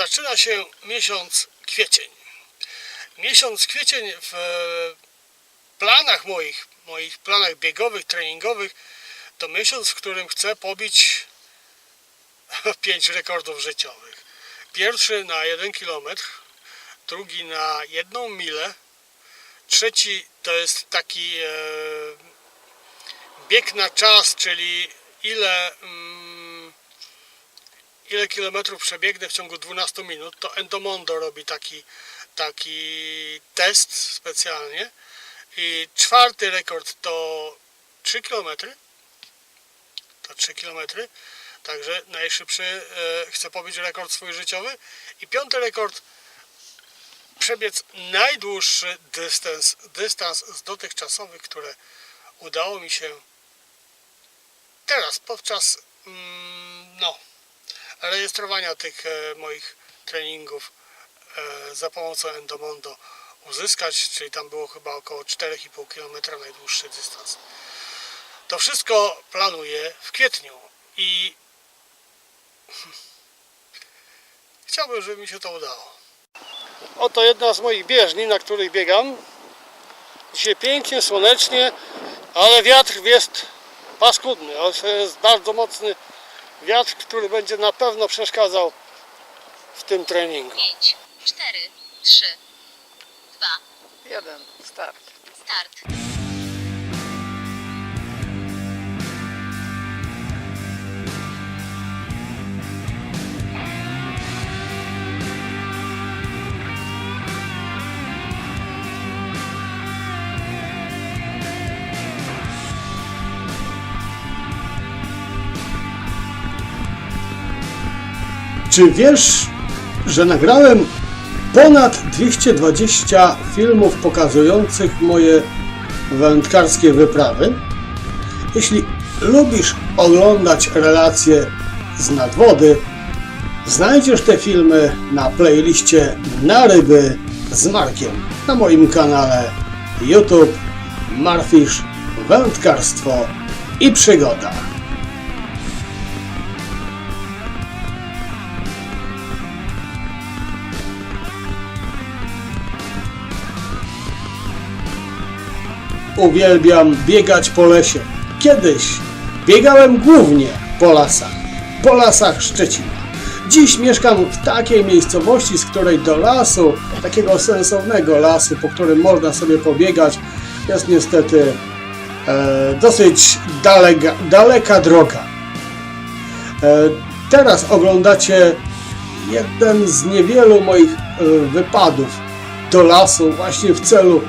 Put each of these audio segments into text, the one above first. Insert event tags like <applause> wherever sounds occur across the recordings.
Zaczyna się miesiąc kwiecień. Miesiąc kwiecień w e, planach moich, moich planach biegowych, treningowych to miesiąc, w którym chcę pobić <laughs> pięć rekordów życiowych. Pierwszy na 1 km, drugi na jedną milę, trzeci to jest taki e, bieg na czas, czyli ile, mm, ile kilometrów przebiegnę w ciągu 12 minut, to Endomondo robi taki, taki test specjalnie. I czwarty rekord to 3 kilometry. To 3 kilometry. Także najszybszy e, chcę pobić rekord swój życiowy. I piąty rekord przebiec najdłuższy dystans, dystans z dotychczasowych, które udało mi się teraz podczas mm, no, rejestrowania tych e, moich treningów e, za pomocą Endomondo uzyskać, czyli tam było chyba około 4,5 km najdłuższy dystans. To wszystko planuję w kwietniu i <laughs> chciałbym, żeby mi się to udało. Oto jedna z moich bieżni, na których biegam. Dzisiaj pięknie, słonecznie, ale wiatr jest paskudny. Jest bardzo mocny wiatr, który będzie na pewno przeszkadzał w tym treningu. 5, 4, 3, 2, Jeden, start. start. Czy wiesz, że nagrałem ponad 220 filmów pokazujących moje wędkarskie wyprawy? Jeśli lubisz oglądać relacje z nadwody, znajdziesz te filmy na playliście Na ryby z Markiem na moim kanale YouTube Marfisz Wędkarstwo i Przygoda. Uwielbiam biegać po lesie. Kiedyś biegałem głównie po lasach, po lasach Szczecina. Dziś mieszkam w takiej miejscowości, z której do lasu, takiego sensownego lasu, po którym można sobie pobiegać, jest niestety e, dosyć daleka, daleka droga. E, teraz oglądacie jeden z niewielu moich e, wypadów do lasu właśnie w celu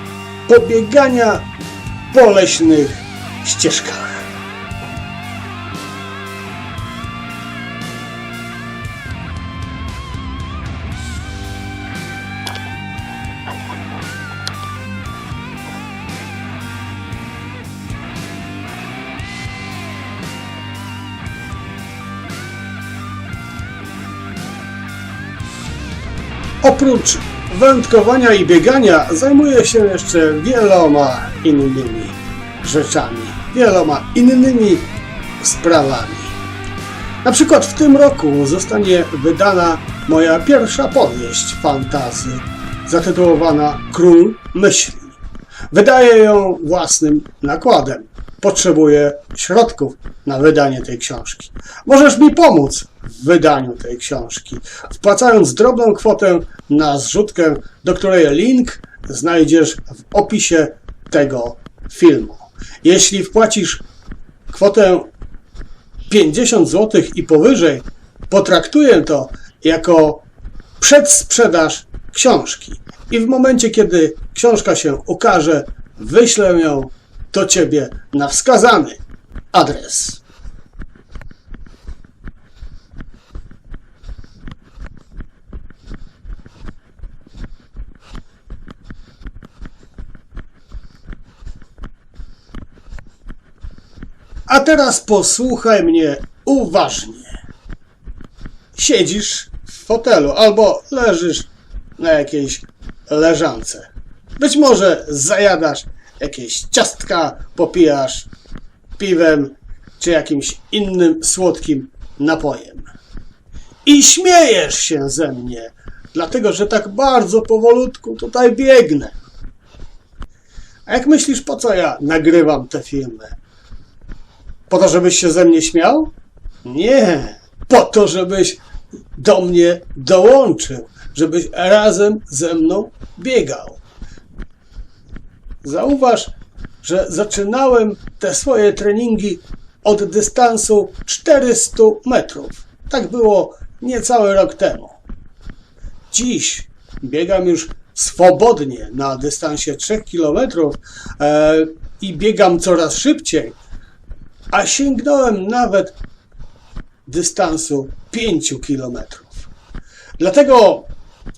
pobiegania po leśnych ścieżkach. Oprócz wędkowania i biegania zajmuję się jeszcze wieloma innymi rzeczami, wieloma innymi sprawami. Na przykład w tym roku zostanie wydana moja pierwsza powieść fantazy zatytułowana Król Myśli. Wydaję ją własnym nakładem. Potrzebuję środków na wydanie tej książki. Możesz mi pomóc wydaniu tej książki, wpłacając drobną kwotę na zrzutkę, do której link znajdziesz w opisie tego filmu. Jeśli wpłacisz kwotę 50 zł i powyżej, potraktuję to jako przedsprzedaż książki. I w momencie, kiedy książka się ukaże, wyślę ją do Ciebie na wskazany adres. A teraz posłuchaj mnie uważnie. Siedzisz w fotelu albo leżysz na jakiejś leżance. Być może zajadasz jakieś ciastka, popijasz piwem czy jakimś innym słodkim napojem. i śmiejesz się ze mnie, dlatego że tak bardzo powolutku tutaj biegnę. A jak myślisz, po co ja nagrywam te filmy? Po to, żebyś się ze mnie śmiał? Nie, po to, żebyś do mnie dołączył, żebyś razem ze mną biegał. Zauważ, że zaczynałem te swoje treningi od dystansu 400 metrów. Tak było niecały rok temu. Dziś biegam już swobodnie na dystansie 3 km e, i biegam coraz szybciej, a sięgnąłem nawet dystansu 5 km. Dlatego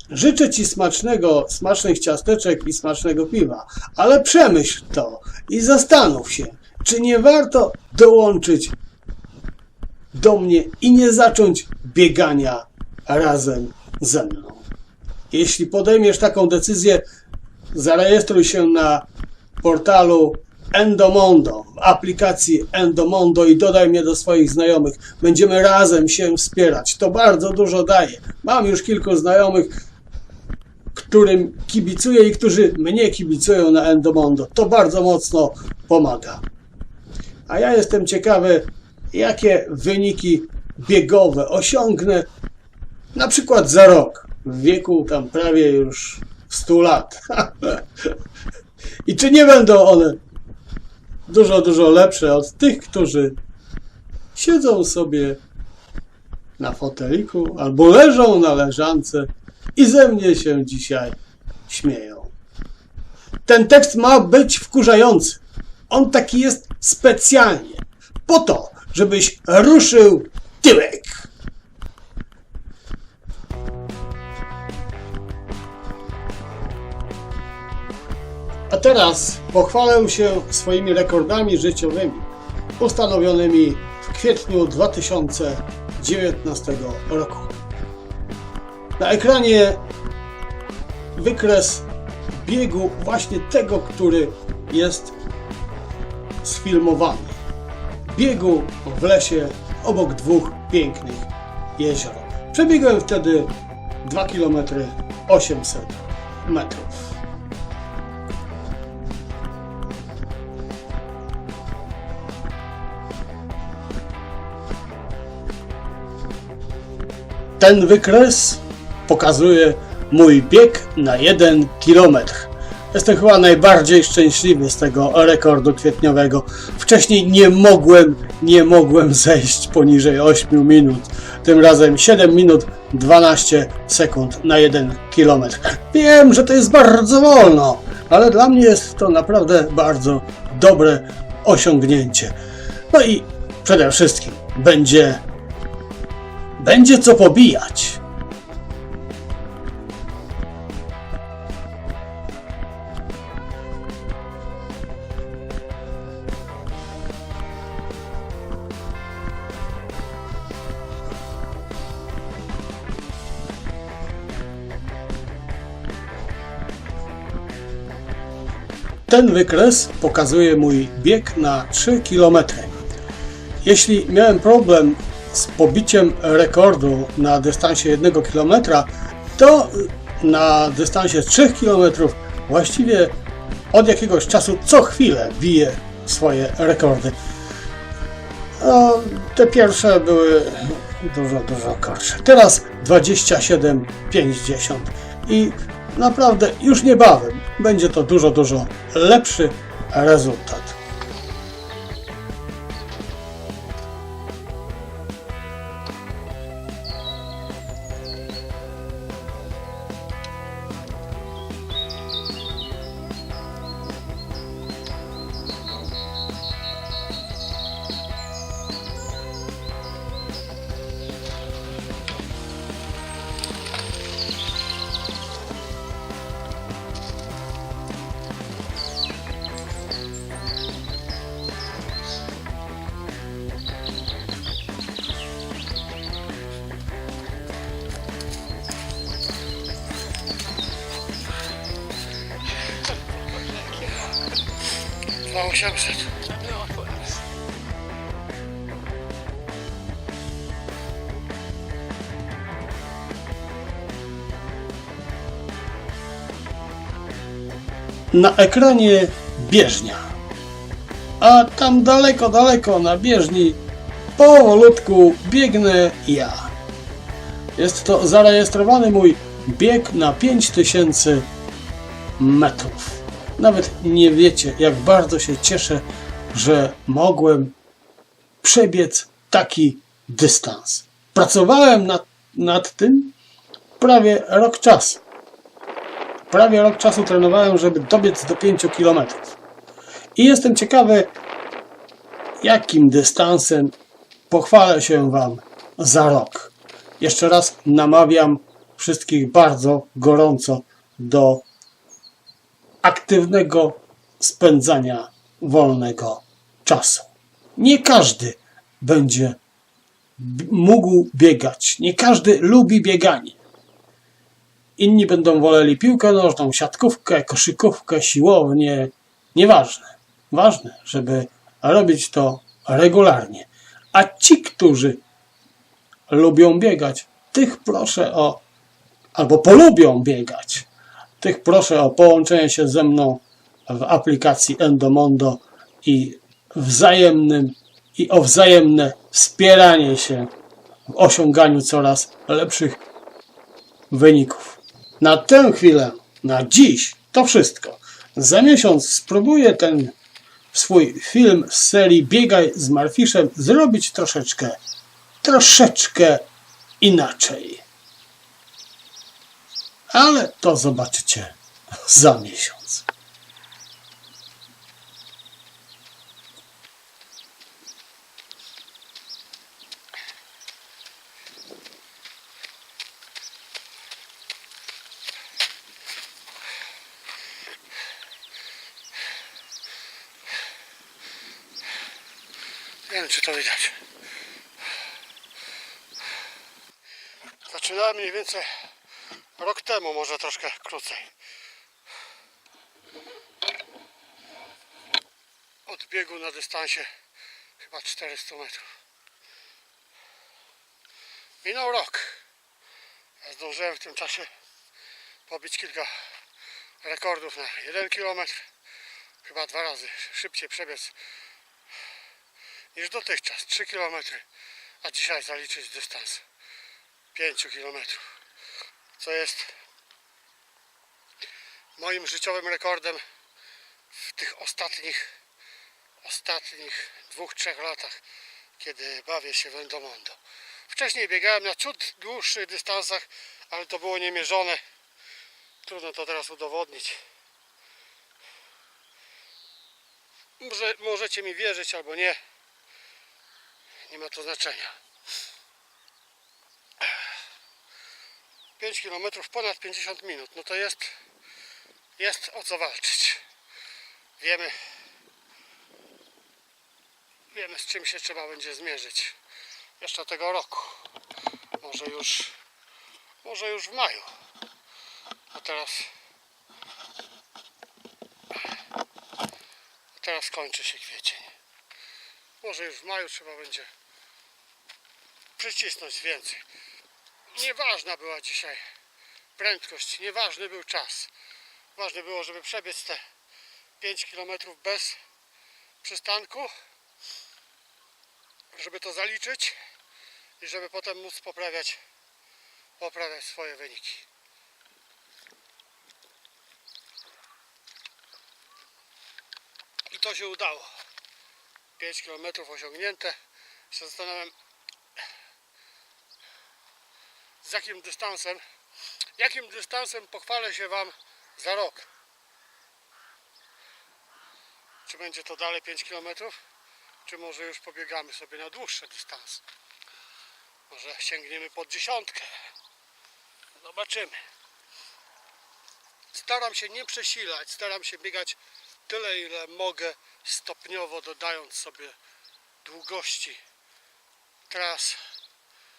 życzę Ci smacznego, smacznych ciasteczek i smacznego piwa, ale przemyśl to i zastanów się, czy nie warto dołączyć do mnie i nie zacząć biegania razem ze mną. Jeśli podejmiesz taką decyzję, zarejestruj się na portalu Endomondo, w aplikacji Endomondo i dodaj mnie do swoich znajomych. Będziemy razem się wspierać. To bardzo dużo daje. Mam już kilku znajomych, którym kibicuję i którzy mnie kibicują na Endomondo. To bardzo mocno pomaga. A ja jestem ciekawy, jakie wyniki biegowe osiągnę na przykład za rok, w wieku tam prawie już 100 lat. <laughs> I czy nie będą one dużo, dużo lepsze od tych, którzy siedzą sobie na foteliku albo leżą na leżance i ze mnie się dzisiaj śmieją. Ten tekst ma być wkurzający. On taki jest specjalnie po to, żebyś ruszył tyłek. A teraz pochwalę się swoimi rekordami życiowymi ustanowionymi w kwietniu 2019 roku. Na ekranie wykres biegu właśnie tego, który jest sfilmowany. Biegu w lesie obok dwóch pięknych jezior. Przebiegłem wtedy 2 km 800 metrów. Ten wykres pokazuje mój bieg na 1 km. Jestem chyba najbardziej szczęśliwy z tego rekordu kwietniowego. Wcześniej nie mogłem, nie mogłem zejść poniżej 8 minut. Tym razem 7 minut 12 sekund na 1 km. Wiem, że to jest bardzo wolno, ale dla mnie jest to naprawdę bardzo dobre osiągnięcie. No i przede wszystkim będzie będzie co pobijać. Ten wykres pokazuje mój bieg na 3 km. Jeśli miałem problem z pobiciem rekordu na dystansie 1 km, to na dystansie 3 km właściwie od jakiegoś czasu co chwilę bije swoje rekordy. No, te pierwsze były dużo, dużo gorsze. Teraz 27,50 i naprawdę już niebawem będzie to dużo, dużo lepszy rezultat. Się. Na ekranie bieżnia. A tam daleko, daleko na bieżni powolutku biegnę ja. Jest to zarejestrowany mój bieg na 5000 metrów. Nawet nie wiecie, jak bardzo się cieszę, że mogłem przebiec taki dystans. Pracowałem nad, nad tym prawie rok czasu. Prawie rok czasu trenowałem, żeby dobiec do 5 km. I jestem ciekawy, jakim dystansem pochwalę się Wam za rok. Jeszcze raz namawiam wszystkich bardzo gorąco do aktywnego spędzania wolnego czasu. Nie każdy będzie mógł biegać. Nie każdy lubi bieganie. Inni będą woleli piłkę nożną, siatkówkę, koszykówkę, siłownię. Nieważne. Ważne, żeby robić to regularnie. A ci, którzy lubią biegać, tych proszę o, albo polubią biegać, tych proszę o połączenie się ze mną w aplikacji Endomondo i wzajemnym i o wzajemne wspieranie się w osiąganiu coraz lepszych wyników. Na tę chwilę, na dziś to wszystko. Za miesiąc spróbuję ten swój film z serii Biegaj z Marfiszem zrobić troszeczkę, troszeczkę inaczej. Ale to zobaczycie <laughs> za miesiąc. Nie wiem, czy to widać. Zaczynałem mniej więcej rok temu, może troszkę krócej. Od biegu na dystansie chyba 400 metrów. Minął rok. Ja zdążyłem w tym czasie pobić kilka rekordów na 1 km. Chyba dwa razy szybciej przebiec niż dotychczas 3 km, a dzisiaj zaliczyć dystans 5 km, co jest moim życiowym rekordem w tych ostatnich ostatnich dwóch, trzech latach, kiedy bawię się w Endomondo. Wcześniej biegałem na ciut dłuższych dystansach, ale to było niemierzone. Trudno to teraz udowodnić. Może, możecie mi wierzyć albo nie. Nie ma to znaczenia. 5 km ponad 50 minut. No to jest jest o co walczyć. Wiemy wiemy z czym się trzeba będzie zmierzyć jeszcze tego roku. Może już może już w maju. A teraz a teraz kończy się kwiecień. Może już w maju trzeba będzie przycisnąć więcej. Nieważna była dzisiaj prędkość, nieważny był czas. Ważne było, żeby przebiec te 5 km bez przystanku, żeby to zaliczyć i żeby potem móc poprawiać, poprawiać swoje wyniki. I to się udało. 5 km osiągnięte. Się jakim dystansem, jakim dystansem pochwalę się Wam za rok. Czy będzie to dalej 5 km, czy może już pobiegamy sobie na dłuższe dystanse. Może sięgniemy pod dziesiątkę. Zobaczymy. Staram się nie przesilać, staram się biegać tyle, ile mogę, stopniowo dodając sobie długości tras.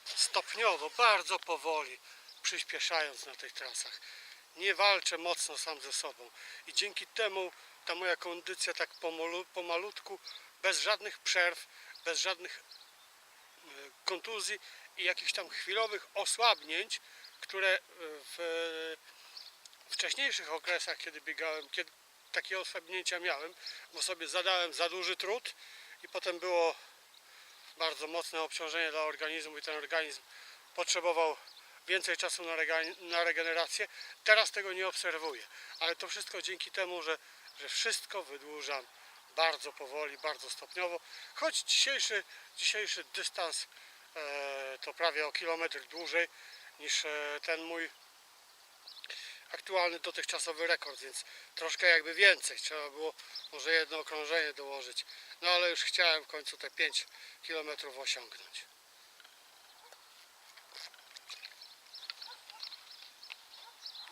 Stopniowo, bardzo powoli, przyspieszając na tych trasach. Nie walczę mocno sam ze sobą i dzięki temu ta moja kondycja tak pomalu, pomalutku, bez żadnych przerw, bez żadnych e, kontuzji i jakichś tam chwilowych osłabnięć, które e, w wcześniejszych okresach, kiedy biegałem, kiedy takie osłabienia miałem, bo sobie zadałem za duży trud i potem było bardzo mocne obciążenie dla organizmu i ten organizm potrzebował więcej czasu na, na regenerację. Teraz tego nie obserwuję, ale to wszystko dzięki temu, że, że wszystko wydłużam bardzo powoli, bardzo stopniowo, choć dzisiejszy, dzisiejszy dystans e, to prawie o kilometr dłużej niż e, ten mój aktualny dotychczasowy rekord, więc troszkę jakby więcej. Trzeba było może jedno okrążenie dołożyć. No ale już chciałem w końcu te 5 km osiągnąć.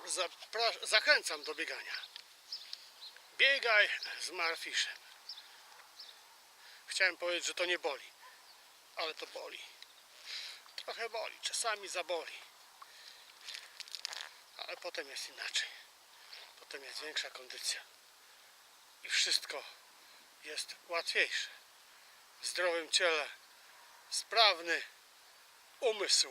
Zapra- zachęcam do biegania. Biegaj z Marfiszem. Chciałem powiedzieć, że to nie boli, ale to boli. Trochę boli, czasami zaboli. Ale potem jest inaczej. Potem jest większa kondycja. I wszystko jest łatwiejsze. W zdrowym ciele sprawny umysł.